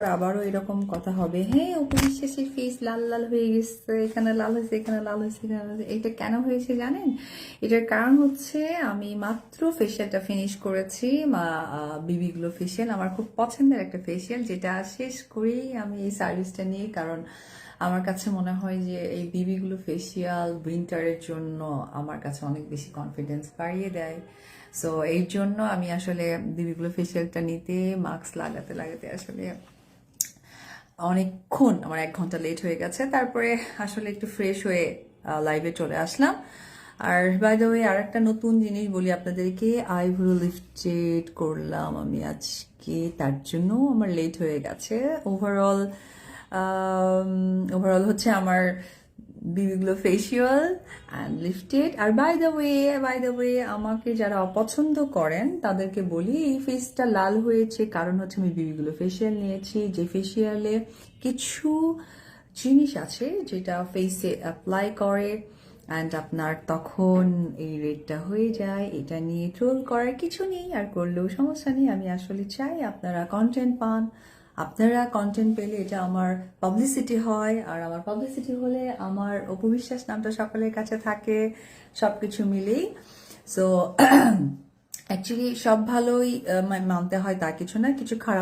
আবারও এরকম কথা হবে। হ্যাঁ উপবিশ্বাসের ফেস লাল লাল হয়ে গেছে, এখানে লাল হয়েছে, এখানে লাল হয়েছে, এখানে এটা কেন হয়েছে জানেন? এটার কারণ হচ্ছে আমি মাত্র ফেসিয়ালটা ফিনিশ করেছি, মা বিবি গ্লো ফেশিয়াল আমার খুব পছন্দের একটা ফেসিয়াল যেটা শেষ করেই আমি এই সার্ভিসটা নিই, কারণ আমার কাছে মনে হয় যে এই বিবিগুলো ফেসিয়াল উইন্টারের জন্য আমার কাছে অনেক বেশি কনফিডেন্স বাড়িয়ে দেয়। সো এই জন্য আমি আসলে বিবিগুলো ফেসিয়ালটা নিতে মাস্ক লাগাতে লাগাতে আসলে অনেকক্ষণ, আমার এক ঘণ্টা লেট হয়ে গেছে। তারপরে আসলে একটু ফ্রেশ হয়ে লাইভে চলে আসলাম। আর বাই দ্য ওয়ে আর একটা নতুন জিনিস বলি আপনাদেরকে। আইব্রো লিফটেড করলাম আমি আজকে, তার জন্য আমার লেট হয়ে গেছে। ওভারঅল ওভারঅল হচ্ছে আমার বিবিগুলো facial and lifted R by the way by the way আমাকে যারা অপছন্দ করেন, তাদেরকে বলি, এই ফেসটা লাল হয়েছে, কারণ হচ্ছে আমি বিবিগুলো ফেসিয়াল নিয়েছি, যে ফেসিয়ালে কিছু জিনিস আছে যেটা ফেসে অ্যাপ্লাই করে অ্যান্ড আপনার তখন এই রেটটা হয়ে যায়, এটা নিয়ে ট্রোল করার কিছু নেই, আর করলেও সমস্যা নেই, আমি আসলে চাই আপনারা কন্টেন্ট পান আপনারা কন্টেন্ট পেলে এটা আমার পাবলিসিটি হয়, আর আমার পাবলিসিটি হলে আমার অপবিশ্বাস নামটা সকলের কাছে থাকে, সবকিছু মিলেই। সো অ্যাকচুয়ালি সব ভালোই মানতে হয় তা কিছু না, কিছু খারাপ